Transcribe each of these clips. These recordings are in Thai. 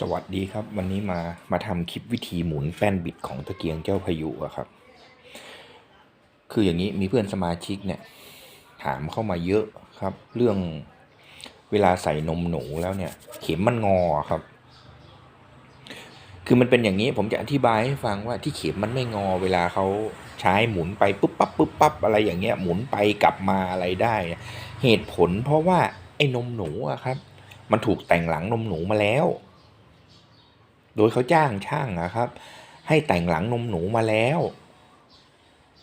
สวัสดีครับ วันนี้มามาทำคลิปวิธีหมุนแป้นบิดของตะเกียงเจ้าพายุอะครับ คืออย่างนี้มีเพื่อนสมาชิกเนี่ย ถามเข้ามาเยอะครับ เรื่องเวลาใส่นมหนูแล้วเนี่ย เข็มมันงอครับ คือมันเป็นอย่างนี้ผมจะอธิบายให้ฟังว่าที่เข็มมันไม่งอ เวลาเขาใช้หมุนไปปุ๊บปั๊บปุ๊บปั๊บอะไรอย่างเงี้ยหมุนไปกลับมาอะไรได้ เหตุผลเพราะว่าไอ้นมหนูอะครับ มันถูกแต่งหลังนมหนูมาแล้ว โดยเขาจ้างช่างอะครับ ให้แต่งหลังนมหนูมาแล้ว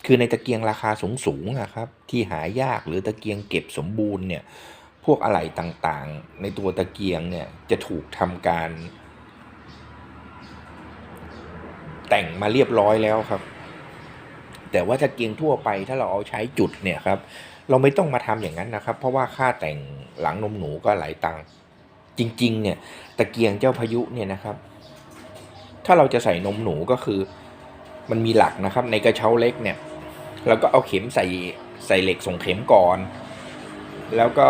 คือในตะเกียงราคาสูงสูงๆอะครับ ที่หายากหรือตะเกียงเก็บสมบูรณ์เนี่ย พวกอะไหล่ต่างๆ ในตัวตะเกียงเนี่ยจะถูกทำการ แต่งมาเรียบร้อยแล้วครับ แต่ว่าตะเกียงทั่วไปถ้าเราเอาใช้จุดเนี่ยครับ เราไม่ต้องมาทำอย่างนั้นนะครับ เพราะว่าค่าแต่งหลังนมหนูก็หลายตังค์จริงๆเนี่ยตะเกียงเจ้าพายุเนี่ยนะครับ ถ้าเราจะใส่นมหนูก็คือ มันมีหลักนะครับ ในกระเช้าเล็กเนี่ยเราก็เอาเข็มใส่ใส่เหล็กส่งเข็มก่อน แล้วก็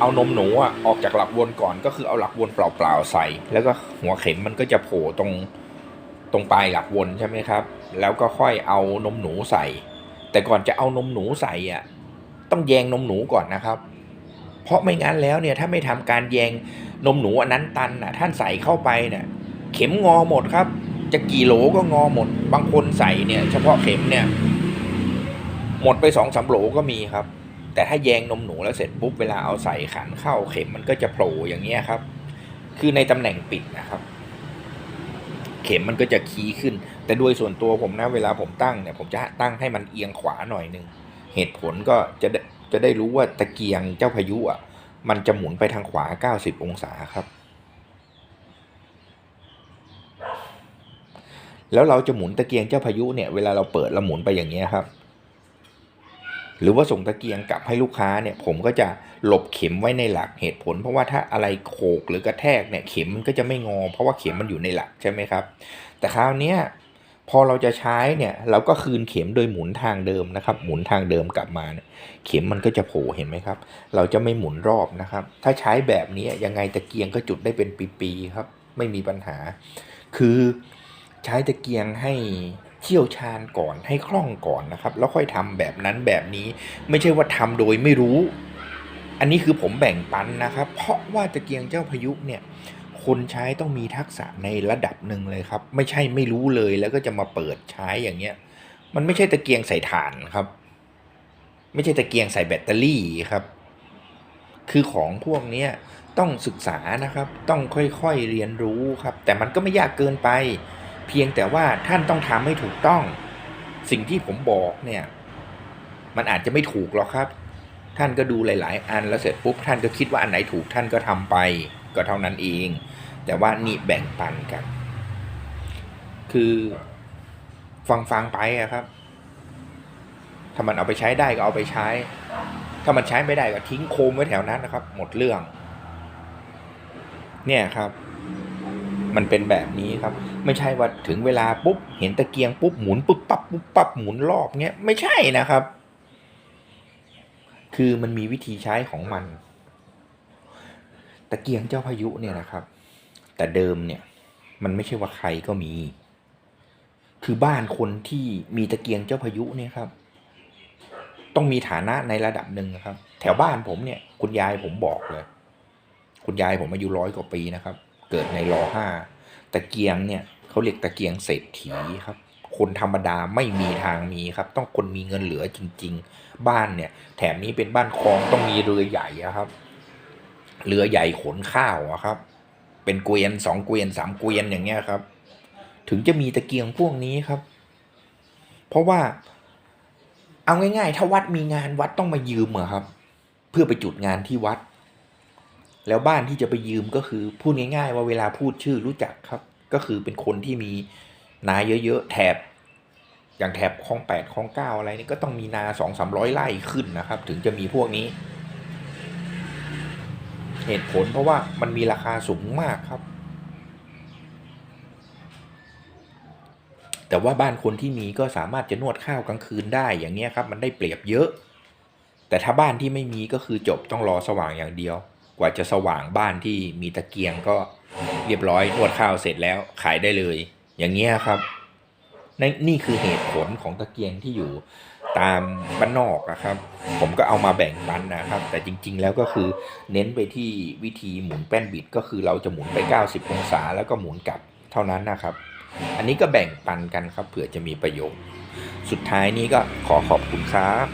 เอานมหนูอะออกจากหลักวนก่อนก็คือเอาหลักวนเปล่าๆใส่ แล้วก็หัวเข็มมันก็จะโผล่ตรงตรงปลายหลักวนใช่ไหมครับ แล้วก็ค่อยเอานมหนูใส่ แต่ก่อนจะเอานมหนูใส่อะต้องแยงนมหนูก่อนนะครับ เพราะไม่งั้นแล้วเนี่ยถ้าไม่ทำการแยงนมหนูอันนั้นตันน่ะท่านใส่เข้าไปเนี่ย เข็มงอหมดครับ จะกี่โหลก็งอหมด บางคนใส่เนี่ย เฉพาะเข็มเนี่ย หมดไปสองสามโหลก็มีครับ แต่ถ้าแยงนมหนูแล้วเสร็จปุ๊บเวลาเอาใส่ขันเข้าเข็มมันก็จะโผล่อย่างเงี้ยครับ คือในตำแหน่งปิดนะครับ เข็มมันก็จะคีขึ้น แต่โดยส่วนตัวผมนะ เวลาผมตั้งเนี่ย ผมจะตั้งให้มันเอียงขวาหน่อยหนึงเหตุผลก็จะจะได้รู้ว่าตะเกียงเจ้าพายุอะมันจะหมุนไปทางขวา 90 องศาครับ แล้วเราจะหมุนตะเกียงเจ้าพายุเนี่ยเวลาเราเปิดเราหมุนไปอย่างเงี้ยครับ หรือว่าส่งตะเกียงกลับให้ลูกค้าเนี่ย ผมก็จะหลบเข็มไว้ในหลักเหตุผล เพราะว่าถ้าอะไรโขกหรือกระแทกเนี่ยเข็มมันก็จะไม่งอ เพราะว่าเข็มมันอยู่ในหลักใช่ไหมครับ แต่คราวเนี้ยพอเราจะใช้เนี่ยเราก็คืนเข็มโดยหมุนทางเดิมนะครับ หมุนทางเดิมกลับมาเนี่ยเข็มมันก็จะโผล่เห็นไหมครับ เราจะไม่หมุนรอบนะครับ ถ้าใช้แบบนี้ยังไงตะเกียงก็จุดได้เป็นปีๆครับ ไม่มีปัญหา คือ ใช้ตะเกียงให้เชี่ยวชาญก่อนให้คล่องก่อนนะครับ แล้วค่อยทำแบบนั้นแบบนี้ไม่ใช่ว่าทำโดยไม่รู้ อันนี้คือผมแบ่งปันนะครับ เพราะว่าตะเกียงเจ้าพายุเนี่ยคนใช้ต้องมีทักษะในระดับหนึ่งเลยครับ ไม่ใช่ไม่รู้เลยแล้วก็จะมาเปิดใช้อย่างเงี้ย มันไม่ใช่ตะเกียงใส่ถ่านครับ ไม่ใช่ตะเกียงใส่แบตเตอรี่ครับ คือของพวกเนี้ยต้องศึกษานะครับ ต้องค่อยๆเรียนรู้ครับ แต่มันก็ไม่ยากเกินไป เพียงแต่ว่าท่านต้องทำให้ถูกต้อง สิ่งที่ผมบอกเนี่ย มันอาจจะไม่ถูกหรอกครับ ท่านก็ดูหลาย ๆ อันแล้วเสร็จปุ๊บท่านก็คิดว่าอันไหนถูกท่านก็ทำไป ก็เท่านั้นเอง แต่ว่านี่แบ่งปันกัน คือฟังฟังๆไปอะครับ ถ้ามันเอาไปใช้ได้ก็เอาไปใช้ ถ้ามันใช้ไม่ได้ก็ทิ้งโคมไว้แถวนั้นนะครับ หมดเรื่อง เนี่ยครับ มันเป็นแบบนี้ครับ ไม่ใช่ว่าถึงเวลาปุ๊บเห็นตะเกียงปุ๊บหมุนปุ๊บปั๊บปุ๊บปั๊บหมุนรอบเงี้ยไม่ใช่นะครับ คือมันมีวิธีใช้ของมัน ตะเกียงเจ้าพายุเนี่ยนะครับ แต่เดิมเนี่ย มันไม่ใช่ว่าใครก็มี คือบ้านคนที่มีตะเกียงเจ้าพายุเนี่ยครับ ต้องมีฐานะในระดับหนึ่งนะครับ แถวบ้านผมเนี่ย คุณยายผมบอกเลย คุณยายผมอายุร้อยกว่าปีนะครับ เกิดในรอห้าตะเกียงเนี่ยเขาเรียกตะเกียงเศรษฐีครับ คนธรรมดาไม่มีทางมีครับ ต้องคนมีเงินเหลือจริง ๆ บ้านเนี่ย แถมนี้เป็นบ้านคลองต้องมีเรือใหญ่ครับ เรือใหญ่ขนข้าวครับ เป็นเกวียนสองเกวียนสามเกวียนอย่างเงี้ยครับ ถึงจะมีตะเกียงพวกนี้ครับ เพราะว่าเอาง่ายๆ ถ้าวัดมีงานวัดต้องมายืมเหรอครับ เพื่อไปจุดงานที่วัด แล้วบ้านที่จะไปยืมก็คือพูดง่าย ๆ ว่าเวลาพูดชื่อรู้จักครับ ก็คือเป็นคนที่มีนาเยอะๆแถบ อย่างแถบคลองแปดคลองเก้าอะไรนี่ก็ต้องมีนาสองสามร้อยไร่ขึ้นนะครับ ถึงจะมีพวกนี้ เหตุผลเพราะว่ามันมีราคาสูงมากครับ แต่ว่าบ้านคนที่มีก็สามารถจะนวดข้าวกลางคืนได้อย่างเงี้ยครับ มันได้เปรียบเยอะ แต่ถ้าบ้านที่ไม่มีก็คือจบต้องรอสว่างอย่างเดียว กว่าจะสว่างบ้านที่มีตะเกียงก็เรียบร้อยนวดข้าวเสร็จแล้วขายได้เลย อย่างเงี้ยครับนนี่คือเหตุผลของตะเกียงที่อยู่ตามบ้านนอกนะครับ ผมก็เอามาแบ่งปันนะครับ แต่จริง ๆ แล้วก็คือเน้นไปที่วิธีหมุนแป้นบิดก็คือเราจะหมุนไป 90 องศาแล้วก็หมุนกลับเท่านั้นนะครับ อันนี้ก็แบ่งปันกันครับเผื่อจะมีประโยชน์ สุดท้ายนี้ก็ขอขอบคุณครับ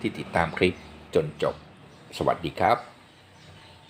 ที่ติดตามคลิปจนจบ สวัสดีครับ